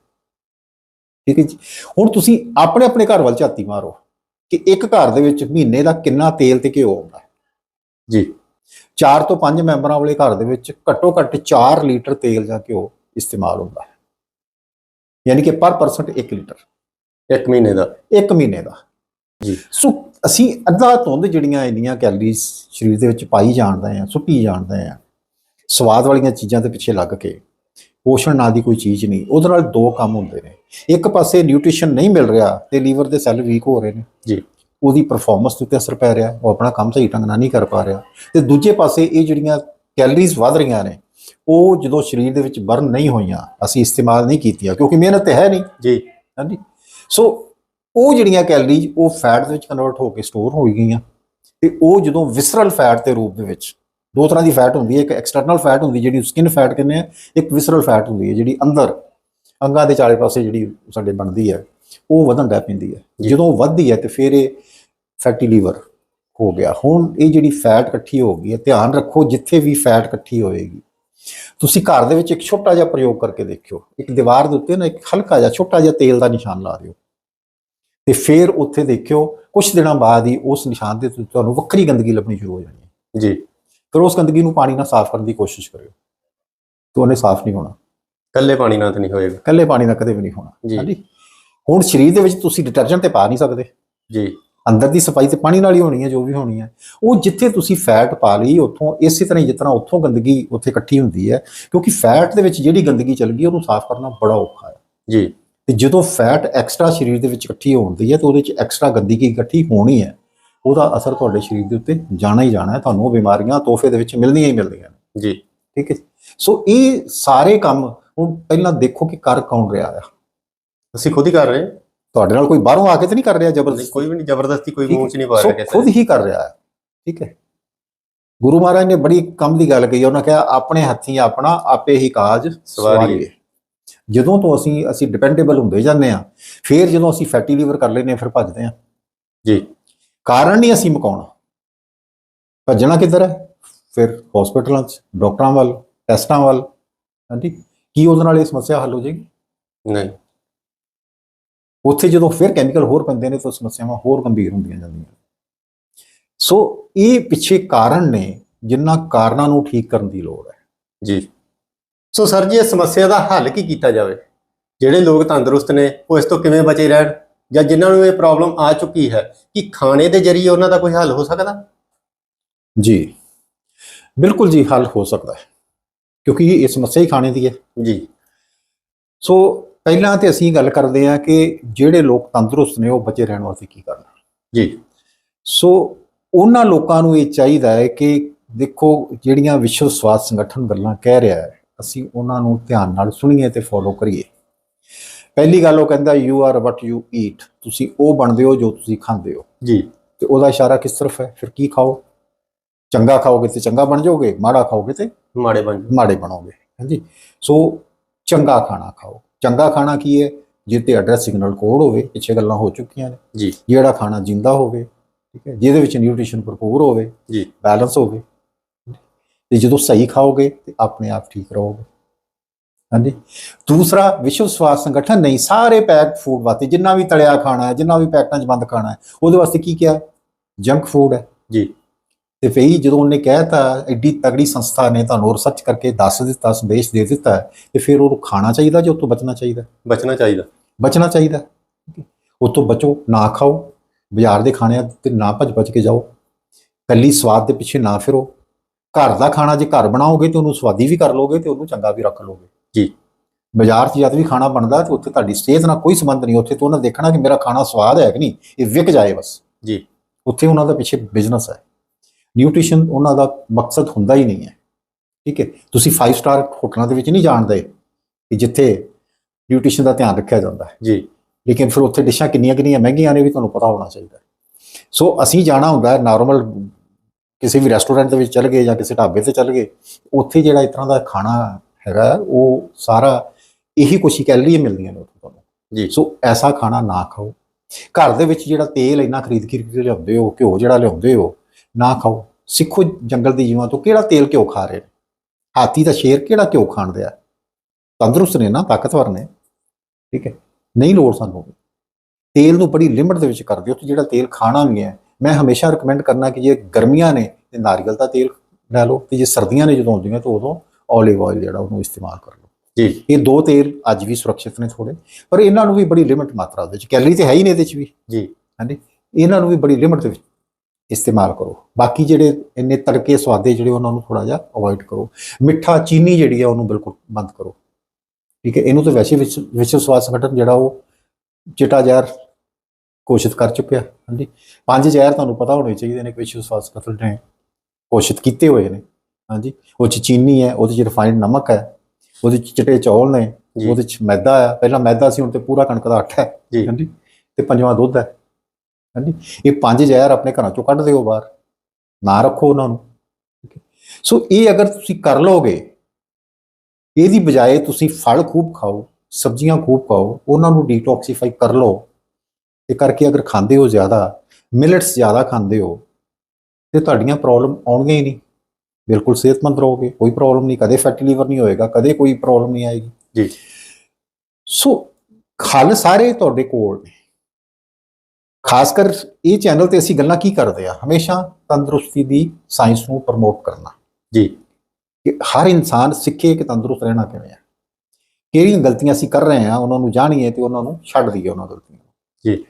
ਠੀਕ ਹੈ ਜੀ? ਹੁਣ ਤੁਸੀਂ ਆਪਣੇ ਆਪਣੇ ਘਰ ਵੱਲ ਝਾਤੀ ਮਾਰੋ ਕਿ ਇੱਕ ਘਰ ਦੇ ਵਿੱਚ ਮਹੀਨੇ ਦਾ ਕਿੰਨਾ ਤੇਲ ਤੇ ਘਿਓ ਆਉਂਦਾ ਜੀ। 4 ਤੋਂ 5 ਮੈਂਬਰਾਂ ਵਾਲੇ ਘਰ ਦੇ ਵਿੱਚ ਘੱਟੋ ਘੱਟ 4 ਲੀਟਰ ਤੇਲ ਜਾਂ ਘਿਓ ਇਸਤੇਮਾਲ ਹੁੰਦਾ ਹੈ। ਯਾਨੀ ਕਿ ਪਰ ਪਰਸੈਂਟ 1 ਲੀਟਰ। ਇੱਕ ਮਹੀਨੇ ਦਾ? ਇੱਕ ਮਹੀਨੇ ਦਾ। ਜੀ। ਸੋ ਅਸੀਂ ਅੱਧਾ ਧੁੰਦ ਜਿਹੜੀਆਂ ਇੰਨੀਆਂ ਕੈਲਰੀਜ਼ ਸਰੀਰ ਦੇ ਵਿੱਚ ਪਾਈ ਜਾਣਦੇ ਆ ਸੁੱਟੀ ਜਾਣਦੇ ਆ ਸਵਾਦ ਵਾਲੀਆਂ ਚੀਜ਼ਾਂ ਦੇ ਪਿੱਛੇ ਲੱਗ ਕੇ ਪੋਸ਼ਣ ਨਾਂ ਦੀ ਕੋਈ ਚੀਜ਼ ਨਹੀਂ ਉਹਦੇ ਨਾਲ ਦੋ ਕੰਮ ਹੁੰਦੇ ਨੇ। ਇੱਕ ਪਾਸੇ ਨਿਊਟ੍ਰੀਸ਼ਨ ਨਹੀਂ ਮਿਲ ਰਿਹਾ ਤੇ ਲੀਵਰ ਦੇ ਸੈੱਲ ਵੀਕ ਹੋ ਰਹੇ ਨੇ। ਜੀ। ਉਹਦੀ ਪਰਫਾਰਮੈਂਸ ਉੱਤੇ ਅਸਰ ਪੈ ਰਿਹਾ ਉਹ ਆਪਣਾ ਕੰਮ ਸਹੀ ਢੰਗ ਨਾਲ ਨਹੀਂ ਕਰ ਪਾ ਰਿਹਾ। ਤੇ ਦੂਜੇ ਪਾਸੇ ਇਹ ਜਿਹੜੀਆਂ ਕੈਲਰੀਜ਼ ਵਧ ਰਹੀਆਂ ਨੇ ਉਹ ਜਦੋਂ ਸਰੀਰ ਦੇ ਵਿੱਚ ਬਰਨ ਨਹੀਂ ਹੋਈਆਂ ਅਸੀਂ ਇਸਤੇਮਾਲ ਨਹੀਂ ਕੀਤੀਆਂ ਕਿਉਂਕਿ ਮਿਹਨਤ ਤੇ ਹੈ ਨਹੀਂ। ਜੀ। ਹਾਂਜੀ। ਸੋ ਉਹ ਜਿਹੜੀਆਂ ਕੈਲਰੀਜ਼ ਉਹ ਫੈਟ ਦੇ ਵਿੱਚ ਕਨਵਰਟ ਹੋ ਕੇ ਸਟੋਰ ਹੋ ਗਈਆਂ। ਤੇ ਉਹ ਜਦੋਂ ਵਿਸਰਲ ਫੈਟ ਦੇ ਰੂਪ ਦੇ ਵਿੱਚ ਦੋ ਤਰ੍ਹਾਂ ਦੀ ਫੈਟ ਹੁੰਦੀ ਹੈ ਇੱਕ ਐਕਸਟਰਨਲ ਫੈਟ ਹੁੰਦੀ ਜਿਹੜੀ ਸਕਿਨ ਫੈਟ ਕਹਿੰਦੇ ਆ ਇੱਕ ਵਿਸਰਲ ਫੈਟ ਹੁੰਦੀ ਹੈ ਜਿਹੜੀ ਅੰਦਰ ਅੰਗਾਂ ਦੇ ਚਾਰੇ ਪਾਸੇ ਜਿਹੜੀ ਸਾਡੇ ਬਣਦੀ ਹੈ ਉਹ ਵਧਣ ਲੱਗ ਪੈਂਦੀ ਹੈ। ਜਦੋਂ ਵੱਧਦੀ ਹੈ ਤੇ ਫਿਰ ਇਹ ਫੈਟੀ ਲੀਵਰ ਹੋ ਗਿਆ। ਹੁਣ ਇਹ ਜਿਹੜੀ ਫੈਟ ਇਕੱਠੀ ਹੋ ਗਈ ਹੈ ਧਿਆਨ ਰੱਖੋ ਜਿੱਥੇ ਵੀ ਫੈਟ ਇਕੱਠੀ ਹੋਏਗੀ। ਤੁਸੀਂ ਘਰ ਦੇ ਵਿੱਚ ਇੱਕ ਛੋਟਾ ਜਿਹਾ ਪ੍ਰਯੋਗ ਕਰਕੇ ਦੇਖਿਓ। ਇੱਕ ਦੀਵਾਰ ਦੇ ਉੱਤੇ ਨਾ ਇੱਕ ਹਲਕਾ ਜਿਹਾ ਛੋਟਾ ਜਿਹਾ ਤੇਲ ਦਾ ਨਿਸ਼ਾਨ ਲਾ ਦਿਓ। ਤੇ ਫਿਰ ਉੱਥੇ ਦੇਖਿਓ ਕੁਝ ਦਿਨਾਂ ਬਾਅਦ ਹੀ ਉਸ ਨਿਸ਼ਾਨ ਦੇ ਤੁਹਾਨੂੰ ਵੱਖਰੀ ਗੰਦਗੀ ਲੱਭਣੀ ਸ਼ੁਰੂ ਹੋ ਜਾਣੀ ਹੈ। ਜੀ। ਫਿਰ ਉਸ ਗੰਦਗੀ ਨੂੰ ਪਾਣੀ ਨਾਲ ਸਾਫ਼ ਕਰਨ ਦੀ ਕੋਸ਼ਿਸ਼ ਕਰਿਓ। ਤੇ ਉਹਨੇ ਸਾਫ਼ ਨਹੀਂ ਹੋਣਾ। ਕੱਲੇ ਪਾਣੀ ਨਾਲ ਤਾਂ ਨਹੀਂ ਹੋਏਗਾ। ਇਕੱਲੇ ਪਾਣੀ ਨਾਲ ਕਦੇ ਵੀ ਨਹੀਂ ਹੋਣਾ। ਜੀ। ਹੁਣ ਸਰੀਰ ਦੇ ਵਿੱਚ ਤੁਸੀਂ ਡਿਟਰਜੈਂਟ ਤੇ ਪਾ ਨਹੀਂ ਸਕਦੇ। ਜੀ। ਅੰਦਰ ਦੀ ਸਫ਼ਾਈ ਤੇ ਪਾਣੀ ਨਾਲ ਹੀ ਹੋਣੀ ਹੈ ਜੋ ਵੀ ਹੋਣੀ ਹੈ। ਉਹ ਜਿੱਥੇ ਤੁਸੀਂ ਫੈਟ ਪਾ ਲਈ ਉੱਥੋਂ ਇਸੇ ਤਰ੍ਹਾਂ ਹੀ ਜਿਤਨਾ ਉੱਥੋਂ ਗੰਦਗੀ ਉੱਥੇ ਇਕੱਠੀ ਹੁੰਦੀ ਹੈ ਕਿਉਂਕਿ ਫੈਟ ਦੇ ਵਿੱਚ ਜਿਹੜੀ ਗੰਦਗੀ ਚੱਲ ਗਈ ਉਹਨੂੰ ਸਾਫ਼ ਕਰਨਾ ਬੜਾ ਔਖਾ ਹੈ। ਜੀ। ਤੇ ਜਦੋਂ ਫੈਟ ਐਕਸਟਰਾ ਸਰੀਰ ਦੇ ਵਿੱਚ ਇਕੱਠੀ ਹੁੰਦੀ ਹੈ ਤਾਂ ਉਹਦੇ ਵਿੱਚ ਐਕਸਟਰਾ ਗੰਦਗੀ ਇਕੱਠੀ ਹੋਣੀ ਹੈ ਉਹਦਾ ਅਸਰ ਤੁਹਾਡੇ ਸਰੀਰ ਦੇ ਉੱਤੇ ਜਾਣਾ ਹੀ ਜਾਣਾ ਹੈ। ਤੁਹਾਨੂੰ ਉਹ ਬਿਮਾਰੀਆਂ ਤੋਹਫੇ ਦੇ ਵਿੱਚ ਮਿਲਣੀਆਂ ਹੀ ਮਿਲਣੀਆਂ ਨੇ। ਜੀ। ਠੀਕ ਹੈ ਸੋ ਇਹ ਸਾਰੇ ਕੰਮ ਹੁਣ ਪਹਿਲਾਂ ਦੇਖੋ ਕਿ ਕਰ ਕੌਣ ਰਿਹਾ ਹੈ ਅਸੀਂ ਖੁਦ ਹੀ ਕਰ ਰਹੇ ਹਾਂ। ਤੁਹਾਡੇ ਨਾਲ ਕੋਈ ਬਾਹਰੋਂ ਆ ਕੇ ਤਾਂ ਨਹੀਂ ਕਰ ਰਿਹਾ ਜ਼ਬਰਦਸਤੀ? ਕੋਈ ਵੀ ਨਹੀਂ ਜ਼ਬਰਦਸਤੀ ਕੋਈ ਮੂੰਹ ਚ ਨਹੀਂ ਪਾ ਰਿਹਾ ਕਿਸੇ ਖੁਦ ਹੀ ਕਰ ਰਿਹਾ ਹੈ। ਠੀਕ ਹੈ। ਗੁਰੂ ਮਹਾਰਾਜ ਨੇ ਬੜੀ ਕੰਮ ਦੀ ਗੱਲ ਕਹੀ ਉਹਨਾਂ ਕਿਹਾ ਆਪਣੇ ਹੱਥੀਂ ਆਪਣਾ ਆਪੇ ਹੀ ਕਾਜ ਸਵਾਰੀਏ। ਜਦੋਂ ਤੋਂ ਅਸੀਂ ਅਸੀਂ ਡਿਪੈਂਡੇਬਲ ਹੁੰਦੇ ਜਾਂਦੇ ਆ ਫਿਰ ਜਦੋਂ ਅਸੀਂ ਫੈਟੀ ਲੀਵਰ ਕਰ ਲੈਨੇ ਫਿਰ ਭੱਜਦੇ ਆ ਜੀ। ਕਾਰਨ ਨਹੀਂ ਅਸੀਂ ਮਕਾਉਣਾ। ਭੱਜਣਾ ਕਿੱਧਰ ਹੈ? ਫਿਰ ਹਸਪੀਟਲਾਂ 'ਚ ਡਾਕਟਰਾਂ ਵੱਲ ਟੈਸਟਾਂ ਵੱਲ। ਹਾਂਜੀ? ਕੀ ਉਹਦੇ ਨਾਲ ਇਹ ਸਮੱਸਿਆ ਹੱਲ ਹੋ ਜਾਏਗੀ? ਨਹੀਂ। ਉੱਥੇ ਜਦੋਂ ਫਿਰ ਕੈਮੀਕਲ ਹੋਰ ਪੈਂਦੇ ਨੇ ਤਾਂ ਸਮੱਸਿਆਵਾਂ ਹੋਰ ਗੰਭੀਰ ਹੁੰਦੀਆਂ ਜਾਂਦੀਆਂ। ਸੋ ਇਹ ਪਿੱਛੇ ਕਾਰਨ ਨੇ ਜਿਨ੍ਹਾਂ ਕਾਰਨਾਂ ਨੂੰ ਠੀਕ ਕਰਨ ਦੀ ਲੋੜ ਹੈ। ਜੀ। ਸੋ ਸਰ ਜੀ ਇਸ ਸਮੱਸਿਆ ਦਾ ਹੱਲ ਕੀ ਕੀਤਾ ਜਾਵੇ? ਜਿਹੜੇ ਲੋਕ ਤੰਦਰੁਸਤ ਨੇ ਉਹ ਇਸ ਤੋਂ ਕਿਵੇਂ ਬਚੇ ਰਹਿਣ? ਜਾਂ ਜਿਨ੍ਹਾਂ ਨੂੰ ਇਹ ਪ੍ਰੋਬਲਮ ਆ ਚੁੱਕੀ ਹੈ ਕਿ ਖਾਣੇ ਦੇ ਜ਼ਰੀਏ ਉਹਨਾਂ ਦਾ ਕੋਈ ਹੱਲ ਹੋ ਸਕਦਾ? ਜੀ। ਬਿਲਕੁਲ ਜੀ ਹੱਲ ਹੋ ਸਕਦਾ ਹੈ। ਕਿਉਂਕਿ ਇਹ ਸਮੱਸਿਆ ਹੀ ਖਾਣੇ ਦੀ ਹੈ। ਜੀ। ਸੋ ਪਹਿਲਾਂ ਤੇ ਅਸੀਂ ਗੱਲ ਕਰਦੇ ਹਾਂ ਕਿ ਜਿਹੜੇ ਲੋਕ ਤੰਦਰੁਸਤ ਨੇ ਉਹ ਬਚੇ ਰਹਿਣ ਵਾਸਤੇ ਕੀ ਕਰਨਾ। ਜੀ। ਸੋ ਉਹਨਾਂ ਲੋਕਾਂ ਨੂੰ ਇਹ ਚਾਹੀਦਾ ਹੈ ਕਿ ਦੇਖੋ ਜਿਹੜੀਆਂ ਵਿਸ਼ਵ ਸਵਾਸਥ ਸੰਗਠਨ ਗੱਲਾਂ ਕਹਿ ਰਿਹਾ ਹੈ ਅਸੀਂ ਉਹਨਾਂ ਨੂੰ ਧਿਆਨ ਨਾਲ ਸੁਣੀਏ ਤੇ ਫੋਲੋ ਕਰੀਏ। ਪਹਿਲੀ ਗੱਲ ਉਹ ਕਹਿੰਦਾ you are what you eat ਤੁਸੀਂ ਉਹ ਬਣਦੇ ਹੋ ਜੋ ਤੁਸੀਂ ਖਾਂਦੇ ਹੋ। ਜੀ। ਤੇ ਉਹਦਾ ਇਸ਼ਾਰਾ ਕਿਸ ਤਰਫ ਹੈ? ਫਿਰ ਕੀ ਖਾਓ? ਚੰਗਾ ਖਾਓਗੇ ਤੇ ਚੰਗਾ ਬਣ ਜਾਓਗੇ? ਮਾੜਾ ਖਾਓਗੇ ਤੇ ਮਾੜੇ ਬਣ। ਮਾੜੇ ਬਣੋਗੇ। ਹਾਂਜੀ। ਸੋ ਚੰਗਾ ਖਾਣਾ ਖਾਓ। ਚੰਗਾ ਖਾਣਾ ਕੀ ਹੈ? ਜਿੱਤੇ ਐਡਰੈਸ ਸਿਗਨਲ ਕੋਡ ਹੋਵੇ ਪਿੱਛੇ ਗੱਲਾਂ ਹੋ ਚੁੱਕੀਆਂ ਨੇ। ਜੀ। ਜਿਹੜਾ ਖਾਣਾ ਜਿੰਦਾ ਹੋਵੇ ਠੀਕ ਹੈ? ਜਿਹਦੇ ਵਿੱਚ ਨਿਊਟ੍ਰੀਸ਼ਨ ਭਰਪੂਰ ਹੋਵੇ ਜੀ। ਬੈਲੈਂਸ ਹੋਵੇ ਤੇ ਜਦੋਂ ਸਹੀ ਖਾਓਗੇ ਤੇ ਆਪਣੇ ਆਪ ਠੀਕ ਰਹੋਗੇ। ਹਾਂਜੀ? ਦੂਸਰਾ ਵਿਸ਼ਵ ਸਵਾਸਥ ਸੰਗਠਨ ਨਹੀਂ ਸਾਰੇ ਪੈਕਡ ਫੂਡ ਵਾਸਤੇ ਜਿੰਨਾ ਵੀ ਤਲਿਆ ਖਾਣਾ ਹੈ ਜਿੰਨਾ ਵੀ ਪੈਕਟਾਂ 'ਚ ਬੰਦ ਖਾਣਾ ਹੈ ਉਹਦੇ ਵਾਸਤੇ ਕੀ ਕਿਹਾ ਜੰਕ ਫੂਡ ਹੈ। ਜੀ। ਤੇ ਫੇਈ ਜਦੋਂ ਉਹਨੇ ਕਹਿਤਾ ਐਡੀ ਤਗੜੀ ਸੰਸਥਾ ਨੇ ਤੁਹਾਨੂੰ ਰਿਸਰਚ ਕਰਕੇ ਦੱਸ ਦਿੱਤਾ ਸੰਦੇਸ਼ ਦੇ ਦਿੱਤਾ ਤੇ ਫਿਰ ਉਹਨੂੰ ਖਾਣਾ ਚਾਹੀਦਾ ਜਾਂ ਉਹ ਤੋਂ ਬਚਣਾ ਚਾਹੀਦਾ? ਬਚਣਾ ਚਾਹੀਦਾ। ਬਚਣਾ ਚਾਹੀਦਾ। ਉਹ ਤੋਂ ਬਚੋ ਨਾ ਖਾਓ ਬਾਜ਼ਾਰ ਦੇ ਖਾਣਿਆਂ ਤੇ ਨਾ ਭੱਜ ਭੱਜ ਕੇ ਜਾਓ। ਕੱਲੀ ਸਵਾਦ ਦੇ ਪਿੱਛੇ ਨਾ ਫਿਰੋ। ਘਰ ਦਾ ਖਾਣਾ ਜੇ ਘਰ ਬਣਾਓਗੇ ਤੇ ਉਹਨੂੰ ਸਵਾਦੀ ਵੀ ਕਰ ਲੋਗੇ ਤੇ ਉਹਨੂੰ ਚੰਗਾ ਵੀ ਰੱਖ ਲੋਗੇ। ਜੀ। ਬਾਜ਼ਾਰ 'ਚ ਜਦ ਵੀ ਖਾਣਾ ਬਣਦਾ ਤੇ ਉੱਥੇ ਤੁਹਾਡੀ ਸਿਹਤ ਨਾਲ ਕੋਈ ਸੰਬੰਧ ਨਹੀਂ ਉੱਥੇ ਤੋਂ ਉਹਨਾਂ ਦੇਖਣਾ ਕਿ ਮੇਰਾ ਖਾਣਾ ਸਵਾਦ ਹੈ ਕਿ ਨਹੀਂ ਇਹ ਵਿਕ ਜਾਏ ਬਸ। ਜੀ। ਉੱਥੇ ਉਹਨਾਂ ਦਾ ਪਿੱਛੇ ਬਿਜ਼ਨਸ ਹੈ। ਨਿਊਟ੍ਰੀਸ਼ਨ ਉਹਨਾਂ ਦਾ ਮਕਸਦ ਹੁੰਦਾ ਹੀ ਨਹੀਂ ਹੈ। ਠੀਕ ਹੈ? ਤੁਸੀਂ 5 ਸਟਾਰ ਹੋਟਲਾਂ ਦੇ ਵਿੱਚ ਨਹੀਂ ਜਾਣਦੇ ਕਿ ਜਿੱਥੇ ਨਿਊਟ੍ਰੀਸ਼ਨ ਦਾ ਧਿਆਨ ਰੱਖਿਆ ਜਾਂਦਾ ਹੈ। ਜੀ। ਲੇਕਿਨ ਫਿਰ ਉੱਥੇ ਡਿਸ਼ਾਂ ਕਿੰਨੀਆਂ ਕਿੰਨੀਆਂ ਮਹਿੰਗੀਆਂ ਨੇ ਵੀ ਤੁਹਾਨੂੰ ਪਤਾ ਹੋਣਾ ਚਾਹੀਦਾ। ਸੋ ਅਸੀਂ ਜਾਣਾ ਹੁੰਦਾ ਹੈ ਨਾਰਮਲ ਕਿਸੇ ਵੀ ਰੈਸਟੋਰੈਂਟ ਦੇ ਵਿੱਚ ਚੱਲ ਗਏ ਜਾਂ ਕਿਸੇ ਢਾਬੇ ਤੇ ਚੱਲ ਗਏ ਉੱਥੇ ਜਿਹੜਾ ਇਸ ਤਰ੍ਹਾਂ ਦਾ ਖਾਣਾ ਹੈਗਾ ਉਹ ਸਾਰਾ ਇਹੀ ਕੁਛ ਹੀ ਕੈਲਰੀਆਂ ਮਿਲਦੀਆਂ ਨੇ ਉੱਥੇ ਤੁਹਾਨੂੰ। ਜੀ। ਸੋ ਐਸਾ ਖਾਣਾ ਨਾ ਖਾਓ। ਘਰ ਦੇ ਵਿੱਚ ਜਿਹੜਾ ਤੇਲ ਇੰਨਾ ਖਰੀਦ ਖਰੀਦ ਕੇ ਲਿਆਉਂਦੇ ਹੋ ਘਿਓ ਜਿਹੜਾ ਲਿਆਉਂਦੇ ਹੋ ਨਾ ਖਾਓ। ਸਿੱਖੋ ਜੰਗਲ ਦੇ ਜੀਵਾਂ ਤੋਂ ਕਿਹੜਾ ਤੇਲ ਕਿਉਂ ਖਾ ਰਹੇ ਹਾਥੀ ਦਾ ਸ਼ੇਰ ਕਿਹੜਾ ਕਿਉਂ ਖਾਣਦੇ ਆ ਤੰਦਰੁਸਤ ਨੇ ਨਾ ਤਾਕਤਵਰ ਨੇ। ਠੀਕ ਹੈ। ਨਹੀਂ ਲੋੜ ਸਾਨੂੰ। ਤੇਲ ਨੂੰ ਬੜੀ ਲਿਮਟ ਦੇ ਵਿੱਚ ਕਰ ਦਿਓ ਤੇ ਜਿਹੜਾ ਤੇਲ ਖਾਣਾ ਵੀ ਹੈ ਮੈਂ ਹਮੇਸ਼ਾ ਰეკਮੈਂਡ ਕਰਨਾ ਕਿ ਜੇ ਗਰਮੀਆਂ ਨੇ ਤੇ ਨਾਰੀਅਲ ਦਾ ਤੇਲ ਲੈ ਲਓ ਤੇ ਜੇ ਸਰਦੀਆਂ ਨੇ ਜਦੋਂ ਹੁੰਦੀਆਂ ਤਾਂ ਉਦੋਂ 올ਿਵ ਆਇਲ ਜਿਹੜਾ ਉਹਨੂੰ ਇਸਤੇਮਾਲ ਕਰ ਲਓ। ਜੀ। ਇਹ ਦੋ ਤੇਲ ਅੱਜ ਵੀ ਸੁਰੱਖਿਅਤ ਨੇ ਥੋੜੇ ਪਰ ਇਹਨਾਂ ਨੂੰ ਵੀ ਬੜੀ ਲਿਮਟ ਮਾਤਰਾ ਦੇ ਵਿੱਚ ਕੈਲਰੀ ਤੇ ਹੈ ਹੀ ਨਹੀਂ ਇਹਦੇ ਵਿੱਚ ਵੀ। ਜੀ। ਹਾਂਜੀ। ਇਹਨਾਂ ਨੂੰ ਵੀ ਬੜੀ ਲਿਮਟ ਦੇ ਵਿੱਚ ਇਸਤੇਮਾਲ ਕਰੋ। ਬਾਕੀ ਜਿਹੜੇ ਇੰਨੇ ਤੜਕੇ ਸਵਾਦੇ ਜਿਹੜੇ ਉਹਨਾਂ ਨੂੰ ਥੋੜਾ ਜਿਹਾ ਅਵੋਇਡ ਕਰੋ। ਮਿੱਠਾ ਚੀਨੀ ਜਿਹੜੀ ਹੈ ਉਹਨੂੰ ਬਿਲਕੁਲ ਬੰਦ ਕਰੋ। ਠੀਕ ਹੈ ਇਹਨੂੰ ਤਾਂ ਵੈਸੇ ਵਿਸ਼- ਵਿਸ਼ਵ ਸਵਾਸਥ ਸੰਗਠਨ ਜਿਹੜਾ ਉਹ ਚਿੱਟਾ ਜ਼ਹਿਰ ਘੋਸ਼ਿਤ ਕਰ ਚੁੱਕਿਆ ਹਾਂਜੀ। ਪੰਜ ਜ਼ਹਿਰ ਤੁਹਾਨੂੰ ਪਤਾ ਹੋਣੇ ਚਾਹੀਦੇ ਨੇ ਕਿ ਵਿਸ਼ਵ ਸਵਾਸਥ ਸੰਗਠਨ ਨੇ ਘੋਸ਼ਿਤ ਕੀਤੇ ਹੋਏ ਨੇ ਹਾਂਜੀ। ਉਹ ਚ ਚੀਨੀ ਹੈ ਉਹਦੇ ਚ ਰਿਫਾਈਨਡ ਨਮਕ ਹੈ ਉਹਦੇ ਚ ਚਿੱਟੇ ਚੌਲ ਨੇ। ਉਹਦੇ ਚ ਮੈਦਾ ਆ ਪਹਿਲਾਂ ਮੈਦਾ ਸੀ ਹੁਣ ਤੇ ਪੂਰਾ ਕਣਕ ਦਾ ਆਟਾ ਹੈ ਜੀ। ਹਾਂਜੀ। ਤੇ ਪੰਜਵਾਂ ਦੁੱਧ ਹੈ। ਹਾਂਜੀ? ਇਹ ਪੰਜ ਜ਼ਹਿਰ ਆਪਣੇ ਘਰਾਂ ਚੋਂ ਕੱਢ ਦਿਓ ਬਾਹਰ। ਨਾ ਰੱਖੋ ਉਹਨਾਂ ਨੂੰ। ਸੋ ਇਹ ਅਗਰ ਤੁਸੀਂ ਕਰ ਲੋਗੇ ਇਹਦੀ ਬਜਾਏ ਤੁਸੀਂ ਫਲ ਖੂਬ ਖਾਓ ਸਬਜ਼ੀਆਂ ਖੂਬ ਖਾਓ ਉਹਨਾਂ ਨੂੰ ਡੀਟੌਕਸੀਫਾਈ ਕਰ ਲਓ। ਇਹ ਕਰਕੇ ਅਗਰ ਖਾਂਦੇ ਹੋ ਜ਼ਿਆਦਾ ਮਿਲਟਸ ਜ਼ਿਆਦਾ ਖਾਂਦੇ ਹੋ ਤੇ ਤੁਹਾਡੀਆਂ ਪ੍ਰੋਬਲਮ ਆਉਣਗੀਆਂ ਹੀ ਨਹੀਂ। ਬਿਲਕੁਲ ਸਿਹਤਮੰਦ ਰਹੋਗੇ ਕੋਈ ਪ੍ਰੋਬਲਮ ਨਹੀਂ ਕਦੇ ਫੈਟੀ ਲੀਵਰ ਨਹੀਂ ਹੋਏਗਾ ਕਦੇ ਕੋਈ ਪ੍ਰੋਬਲਮ ਨਹੀਂ ਆਏਗੀ। ਜੀ। ਸੋ ਖਲ ਸਾਰੇ ਤੁਹਾਡੇ ਕੋਲ ਨੇ। ਖਾਸ ਕਰ ਇਹ ਚੈਨਲ ਤੇ ਅਸੀਂ ਗੱਲਾਂ ਕੀ ਕਰਦੇ ਆ? ਹਮੇਸ਼ਾ ਤੰਦਰੁਸਤੀ ਦੀ ਸਾਇੰਸ ਨੂੰ ਪ੍ਰਮੋਟ ਕਰਨਾ। ਜੀ। ਕਿ ਹਰ ਇਨਸਾਨ ਸਿੱਖੇ ਕਿ ਤੰਦਰੁਸਤ ਰਹਿਣਾ ਕਿਵੇਂ ਹੈ ਕਿਹੜੀਆਂ ਗਲਤੀਆਂ ਅਸੀਂ ਕਰ ਰਹੇ ਹਾਂ ਉਹਨਾਂ ਨੂੰ ਜਾਣੀਏ ਤੇ ਉਹਨਾਂ ਨੂੰ ਛੱਡ ਦਈਏ ਉਹਨਾਂ ਗਲਤੀਆਂ ਨੂੰ। ਜੀ।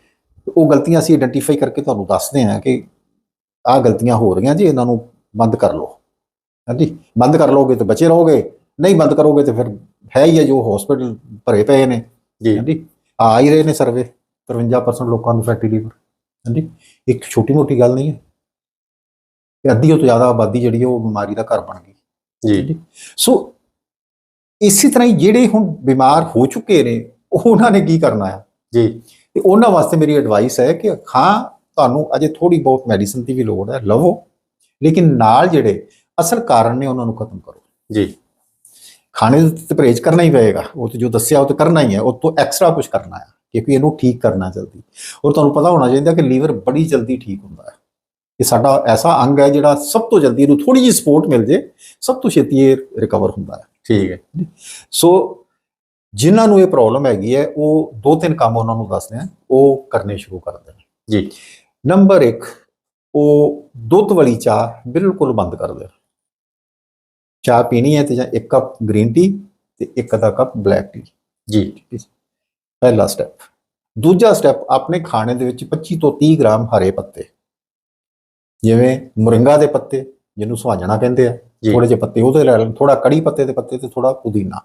ਉਹ ਗਲਤੀਆਂ ਅਸੀਂ ਆਇਡੈਂਟੀਫਾਈ ਕਰਕੇ ਤੁਹਾਨੂੰ ਦੱਸਦੇ ਹਾਂ ਕਿ ਆਹ ਗਲਤੀਆਂ ਹੋ ਰਹੀਆਂ ਜੀ ਇਹਨਾਂ ਨੂੰ ਬੰਦ ਕਰ ਲਓ। ਹਾਂਜੀ? ਬੰਦ ਕਰ ਲਓਗੇ ਤਾਂ ਬਚੇ ਰਹੋਗੇ ਨਹੀਂ ਬੰਦ ਕਰੋਗੇ ਤੇ ਫਿਰ ਹੈ ਹੀ ਹੈ ਜੋ ਹਸਪੀਟਲ ਭਰੇ ਪਏ ਨੇ। ਜੀ। ਹਾਂਜੀ? ਆ ਹੀ ਰਹੇ ਨੇ ਸਰਵੇ। 53% ਲੋਕਾਂ ਨੂੰ ਫੈਟੀ ਲੀਵਰ ਹਾਂਜੀ? ਇੱਕ ਛੋਟੀ ਮੋਟੀ ਗੱਲ ਨਹੀਂ ਹੈ। ਕਿ ਅੱਧੀ ਤੋਂ ਜ਼ਿਆਦਾ ਆਬਾਦੀ ਜਿਹੜੀ ਉਹ ਬਿਮਾਰੀ ਦਾ ਘਰ ਬਣ ਗਈ। ਜੀ। ਸੋ ਇਸੇ ਤਰ੍ਹਾਂ ਹੀ ਜਿਹੜੇ ਹੁਣ ਬਿਮਾਰ ਹੋ ਚੁੱਕੇ ਨੇ ਉਹਨਾਂ ਨੇ ਕੀ ਕਰਨਾ ਹੈ? ਜੀ। ਤੇ ਉਹਨਾਂ ਵਾਸਤੇ ਮੇਰੀ ਐਡਵਾਈਸ ਹੈ ਕਿ ਹਾਂ ਤੁਹਾਨੂੰ ਅਜੇ ਥੋੜੀ ਬਹੁਤ ਮੈਡੀਸਨ ਦੀ ਵੀ ਲੋੜ ਹੈ ਲਵੋ। ਲੇਕਿਨ ਨਾਲ ਜਿਹੜੇ ਅਸਲ ਕਾਰਨ ਨੇ ਉਹਨਾਂ ਨੂੰ ਖਤਮ ਕਰੋ। ਜੀ। ਖਾਣੇ ਦੇ ਤੇ ਪਰਹੇਜ਼ ਕਰਨਾ ਹੀ ਪਏਗਾ। ਉਹ ਤੇ ਜੋ ਦੱਸਿਆ ਉਹ ਤੇ ਕਰਨਾ ਹੀ ਹੈ। ਉਹ ਤੋਂ ਐਕਸਟਰਾ ਕੁਝ ਕਰਨਾ ਹੈ। ਕਿਉਂਕਿ ਇਹਨੂੰ ਠੀਕ ਕਰਨਾ ਜਲਦੀ। ਔਰ ਤੁਹਾਨੂੰ ਪਤਾ ਹੋਣਾ ਚਾਹੀਦਾ ਕਿ ਲੀਵਰ ਬੜੀ ਜਲਦੀ ਠੀਕ ਹੁੰਦਾ ਹੈ। ਇਹ ਸਾਡਾ ਐਸਾ ਅੰਗ ਹੈ ਜਿਹੜਾ ਸਭ ਤੋਂ ਜਲਦੀ ਇਹਨੂੰ ਥੋੜੀ ਜਿਹੀ ਸਪੋਰਟ ਮਿਲ ਜੇ ਸਭ ਤੋਂ ਛੇਤੀ ਇਹ ਰਿਕਵਰ ਹੁੰਦਾ ਹੈ। ਠੀਕ ਹੈ। ਸੋ ਜਿਨ੍ਹਾਂ ਨੂੰ ਇਹ ਪ੍ਰੋਬਲਮ ਹੈਗੀ ਹੈ ਉਹ ਦੋ ਤਿੰਨ ਕੰਮ ਉਹਨਾਂ ਨੂੰ ਦੱਸਦੇ ਆ ਉਹ ਕਰਨੇ ਸ਼ੁਰੂ ਕਰ ਦੇਣ। ਜੀ। ਨੰਬਰ 1 ਉਹ ਦੁੱਧ ਵਾਲੀ ਚਾਹ ਬਿਲਕੁਲ ਬੰਦ ਕਰ ਦੇਣ। ਚਾਹ ਪੀਣੀ ਹੈ ਤੇ ਜਾਂ ਇੱਕ ਕੱਪ ਗ੍ਰੀਨ ਟੀ ਤੇ ਇੱਕ ਅੱਧਾ ਕੱਪ ਬਲੈਕ ਟੀ ਜੀ। ਪਹਿਲਾ ਸਟੈਪ ਦੂਜਾ ਸਟੈਪ ਆਪਣੇ ਖਾਣੇ ਦੇ ਵਿੱਚ 25 ਤੋਂ 30 ਗ੍ਰਾਮ ਹਰੇ ਪੱਤੇ। ਜਿਵੇਂ ਮੁਰਿੰਗਾ ਦੇ ਪੱਤੇ ਜਿਹਨੂੰ ਸੁਹਾਜਣਾ ਕਹਿੰਦੇ ਆ। ਥੋੜੇ ਜਿਹੇ ਪੱਤੇ ਉਹਦੇ ਲੈ ਲੈਣ। ਥੋੜਾ ਕੜੀ ਪੱਤੇ ਦੇ ਪੱਤੇ ਤੇ ਥੋੜਾ ਪੁਦੀਨਾ।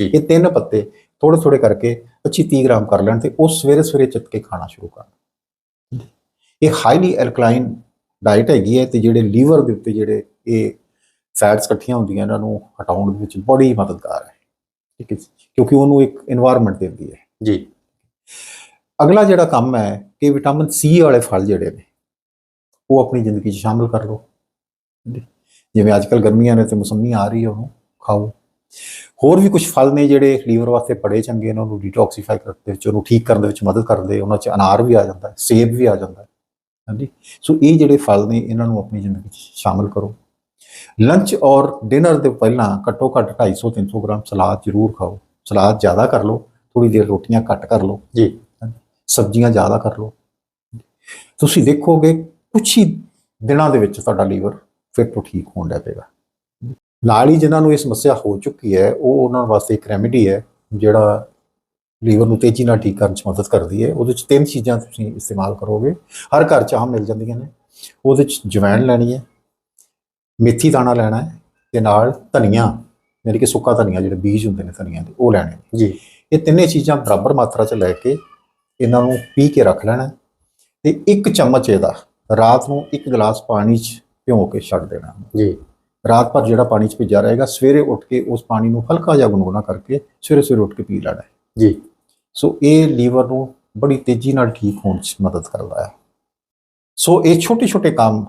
ਇਹ ਤਿੰਨ ਪੱਤੇ ਥੋੜੇ ਥੋੜੇ ਕਰਕੇ 25 30 ਗ੍ਰਾਮ ਕਰ ਲੈਣ ਤੇ ਉਹ ਸਵੇਰੇ ਸਵੇਰੇ ਚਿਤ ਕੇ ਖਾਣਾ ਸ਼ੁਰੂ ਕਰਨ। ਇਹ ਹਾਈਲੀ ਐਲਕਲਾਈਨ ਡਾਈਟ ਹੈਗੀ ਹੈ ਤੇ ਜਿਹੜੇ ਲੀਵਰ ਦੇ ਉੱਤੇ ਜਿਹੜੇ ਇਹ ਫੈਟਸ ਇਕੱਠੀਆਂ ਹੁੰਦੀਆਂ ਇਹਨਾਂ ਨੂੰ ਹਟਾਉਣ ਦੇ ਵਿੱਚ ਬੜੀ ਮਦਦਗਾਰ ਹੈ। ਠੀਕ ਹੈ ਕਿਉਂਕਿ ਉਹਨੂੰ ਇੱਕ এনवायरमेंट ਦਿੰਦੀ ਹੈ। ਜੀ। ਅਗਲਾ ਜਿਹੜਾ ਕੰਮ ਹੈ ਕਿ ਵਿਟਾਮਿਨ ਸੀ ਵਾਲੇ ਫਲ ਜਿਹੜੇ ਨੇ, ਉਹ ਆਪਣੀ ਜ਼ਿੰਦਗੀ 'ਚ ਸ਼ਾਮਿਲ ਕਰ ਲਓ। ਜਿਵੇਂ ਅੱਜ ਕੱਲ ਗਰਮੀਆਂ ਨੇ ਤੇ ਮੌਸਮੀ ਆ ਰਹੀ ਹੈ, ਉਹਨੂੰ ਖਾਓ। ਹੋਰ ਵੀ ਕੁਝ ਫਲ ਨੇ ਜਿਹੜੇ ਲੀਵਰ ਵਾਸਤੇ ਬੜੇ ਚੰਗੇ ਨੇ, ਉਹਨੂੰ ਡੀਟੌਕਸੀਫਾਈ ਕਰਨ ਦੇ ਵਿੱਚ, ਉਹਨੂੰ ਠੀਕ ਕਰਨ ਦੇ ਵਿੱਚ ਮਦਦ ਕਰਦੇ ਉਹਨਾਂ 'ਚ ਅਨਾਰ ਵੀ ਆ ਜਾਂਦਾ ਹੈ ਸੇਬ ਵੀ ਆ ਜਾਂਦਾ। ਹੈ ਹਾਂਜੀ। ਸੋ ਇਹ ਜਿਹੜੇ ਫਲ ਨੇ, ਇਹਨਾਂ ਨੂੰ ਆਪਣੀ ਜ਼ਿੰਦਗੀ 'ਚ ਸ਼ਾਮਿਲ ਕਰੋ। ਲੰਚ ਔਰ ਡਿਨਰ ਦੇ ਪਹਿਲਾਂ ਘੱਟੋ ਘੱਟ 250 300 ਗ੍ਰਾਮ ਸਲਾਦ ਜ਼ਰੂਰ ਖਾਓ। ਸਲਾਦ ਜ਼ਿਆਦਾ ਕਰ ਲਓ। ਥੋੜੀ ਦੇਰ ਰੋਟੀਆਂ ਘੱਟ ਕਰ ਲਓ। ਜੀ। ਸਬਜ਼ੀਆਂ ਜ਼ਿਆਦਾ ਕਰ ਲਓ। ਤੁਸੀਂ ਦੇਖੋਗੇ ਕੁਝ ਹੀ ਦਿਨਾਂ ਦੇ ਵਿੱਚ ਤੁਹਾਡਾ ਲੀਵਰ ਫਿਰ ਤੋਂ ਠੀਕ ਹੋਣ ਲੱਗ ਪਏਗਾ। ਨਾਲ ਹੀ ਜਿਨ੍ਹਾਂ ਨੂੰ ਇਹ ਸਮੱਸਿਆ ਹੋ ਚੁੱਕੀ ਹੈ ਉਹ ਉਹਨਾਂ ਵਾਸਤੇ ਇੱਕ ਰੈਮੇਡੀ ਹੈ ਜਿਹੜਾ ਲੀਵਰ ਨੂੰ ਤੇਜ਼ੀ ਨਾਲ ਠੀਕ ਕਰਨ 'ਚ ਮਦਦ ਕਰਦੀ ਹੈ। ਉਹਦੇ 'ਚ ਤਿੰਨ ਚੀਜ਼ਾਂ ਤੁਸੀਂ ਇਸਤੇਮਾਲ ਕਰੋਗੇ। ਹਰ ਘਰ 'ਚ ਆਮ ਮਿਲ ਜਾਂਦੀਆਂ ਨੇ। ਉਹਦੇ 'ਚ ਜਵੈਣ ਲੈਣੀ ਹੈ ਮੇਥੀ ਦਾਣਾ ਲੈਣਾ ਹੈ ਤੇ ਨਾਲ ਧਨੀਆ ਯਾਨੀ ਕਿ ਸੁੱਕਾ ਧਨੀਆ ਜਿਹੜੇ ਬੀਜ ਹੁੰਦੇ ਨੇ ਧਨੀਆ ਦੇ ਉਹ ਲੈਣੇ ਜੀ। ਇਹ ਤਿੰਨੇ ਚੀਜ਼ਾਂ ਬਰਾਬਰ ਮਾਤਰਾ 'ਚ ਲੈ ਕੇ ਇਹਨਾਂ ਨੂੰ ਪੀ ਕੇ ਰੱਖ ਲੈਣਾ ਤੇ ਇੱਕ ਚਮਚ ਇਹਦਾ ਰਾਤ ਨੂੰ ਇੱਕ ਗਲਾਸ ਪਾਣੀ 'ਚ ਭਿਓ ਕੇ ਛੱਡ ਦੇਣਾ ਜੀ। ਰਾਤ ਭਰ ਜਿਹੜਾ ਪਾਣੀ 'ਚ ਭਿੱਜਾ ਰਹੇਗਾ ਸਵੇਰੇ ਉੱਠ ਕੇ ਉਸ ਪਾਣੀ ਨੂੰ ਹਲਕਾ ਜਿਹਾ ਗੁਨਗੁਨਾ ਕਰਕੇ ਸਵੇਰੇ ਸਵੇਰੇ ਉੱਠ ਕੇ ਪੀ ਲੈਣਾ ਜੀ। ਸੋ ਇਹ ਲੀਵਰ ਨੂੰ ਬੜੀ ਤੇਜ਼ੀ ਨਾਲ ਠੀਕ ਹੋਣ 'ਚ ਮਦਦ ਕਰਦਾ ਹੈ। ਸੋ ਇਹ ਛੋਟੇ ਛੋਟੇ ਕੰਮ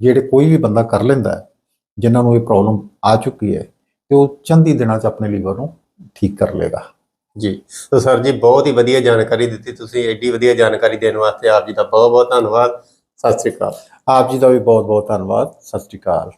ਜਿਹੜੇ ਕੋਈ ਵੀ ਬੰਦਾ ਕਰ ਲੈਂਦਾ ਹੈ ਜਿਨ੍ਹਾਂ ਨੂੰ ਇਹ ਪ੍ਰੋਬਲਮ ਆ ਚੁੱਕੀ ਹੈ ਤੇ ਉਹ ਚੰਦੀ ਦਿਨਾਂ 'ਚ ਆਪਣੇ ਲੀਵਰ ਨੂੰ ਠੀਕ ਕਰ ਲੇਗਾ ਜੀ। ਸੋ ਸਰ ਜੀ ਬਹੁਤ ਹੀ ਵਧੀਆ ਜਾਣਕਾਰੀ ਦਿੱਤੀ ਤੁਸੀਂ ਐਡੀ ਵਧੀਆ ਜਾਣਕਾਰੀ ਦੇਣ ਵਾਸਤੇ ਆਪ ਜੀ ਦਾ ਬਹੁਤ ਬਹੁਤ ਧੰਨਵਾਦ। ਸਤਿ ਸ੍ਰੀ ਅਕਾਲ। ਆਪ ਜੀ ਦਾ ਵੀ ਬਹੁਤ ਬਹੁਤ ਧੰਨਵਾਦ। ਸਤਿ ਸ਼੍ਰੀ ਅਕਾਲ।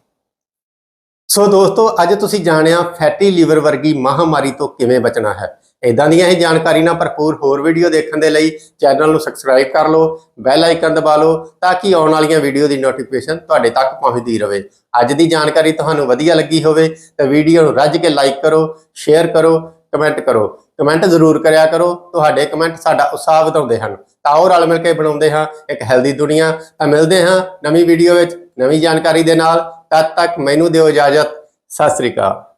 ਸੋ ਦੋਸਤੋ ਅੱਜ ਤੁਸੀਂ ਜਾਣਿਆ ਫੈਟੀ ਲੀਵਰ ਵਰਗੀ ਮਹਾਮਾਰੀ ਤੋਂ ਕਿਵੇਂ ਬਚਣਾ ਹੈ। ਇਦਾਂ ਦੀਆਂ ਹੀ ਜਾਣਕਾਰੀ ਨਾਲ ਭਰਪੂਰ ਹੋਰ ਵੀਡੀਓ ਦੇਖਣ ਦੇ ਲਈ ਚੈਨਲ ਨੂੰ ਸਬਸਕ੍ਰਾਈਬ ਕਰ ਲਓ ਬੈਲ ਆਈਕਨ ਦਬਾ ਲਓ ਤਾਂ ਕਿ ਆਉਣ ਵਾਲੀਆਂ ਵੀਡੀਓ ਦੀ ਨੋਟੀਫਿਕੇਸ਼ਨ ਤੁਹਾਡੇ ਤੱਕ ਪਹੁੰਚਦੀ ਰਹੇ। ਅੱਜ ਦੀ ਜਾਣਕਾਰੀ ਤੁਹਾਨੂੰ ਵਧੀਆ ਲੱਗੀ ਹੋਵੇ ਤਾਂ ਵੀਡੀਓ ਨੂੰ ਰੱਜ ਕੇ ਲਾਈਕ ਕਰੋ ਸ਼ੇਅਰ ਕਰੋ ਕਮੈਂਟ ਕਰੋ। ਕਮੈਂਟ ਜ਼ਰੂਰ ਕਰਿਆ ਕਰੋ। ਤੁਹਾਡੇ ਕਮੈਂਟ ਸਾਡਾ ਉਤਸ਼ਾਹ ਵਧਾਉਂਦੇ ਹਨ। ਤਾਂ ਉਹ ਰਲ ਮਿਲ ਕੇ ਬਣਾਉਂਦੇ ਹਾਂ ਇੱਕ ਹੈਲਦੀ ਦੁਨੀਆ। ਤਾਂ ਮਿਲਦੇ ਹਾਂ ਨਵੀਂ ਵੀਡੀਓ ਵਿੱਚ ਨਵੀਂ ਜਾਣਕਾਰੀ ਦੇ ਨਾਲ। ਤਦ ਤੱਕ ਮੈਨੂੰ ਦਿਓ ਇਜਾਜ਼ਤ। ਸਤਿ ਸ੍ਰੀ ਅਕਾਲ।